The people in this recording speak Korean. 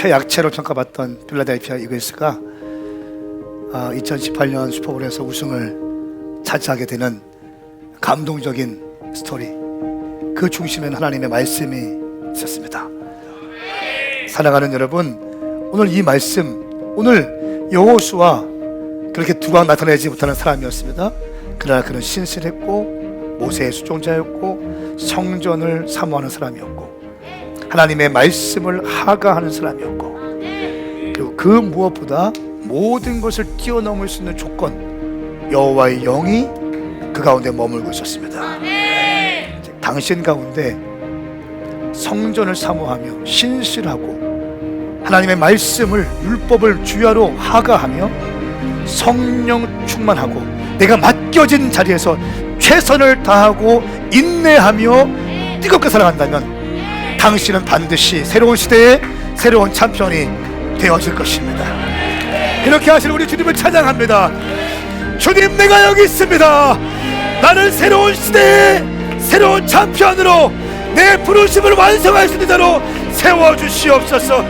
최약체로 평가받던 필라델피아 이글스가 2018년 슈퍼볼에서 우승을 차지하게 되는 감동적인 스토리. 그 중심에는 하나님의 말씀이 있었습니다. 사랑하는 여러분, 오늘 이 말씀, 오늘 여호수아 그렇게 두방 나타내지 못하는 사람이었습니다. 그러나 그는 신실했고 모세의 수종자였고 성전을 사모하는 사람이었고 하나님의 말씀을 하가하는 사람이었고 그리고 그 무엇보다 모든 것을 뛰어넘을 수 있는 조건 여호와의 영이 그 가운데 머물고 있었습니다. 당신 가운데 성전을 사모하며 신실하고 하나님의 말씀을 율법을 주야로 하가하며 성령 충만하고 내가 맡겨진 자리에서 최선을 다하고 인내하며 뜨겁게 살아간다면 당신은 반드시 새로운 시대의 새로운 챔피언이 되어질 것입니다. 그렇게 하시는 우리 주님을 찬양합니다. 주님 내가 여기 있습니다. 나는 새로운 시대의 새로운 챔피언으로 내 부르심을 완성할 수 있는 자로 세워 주시옵소서.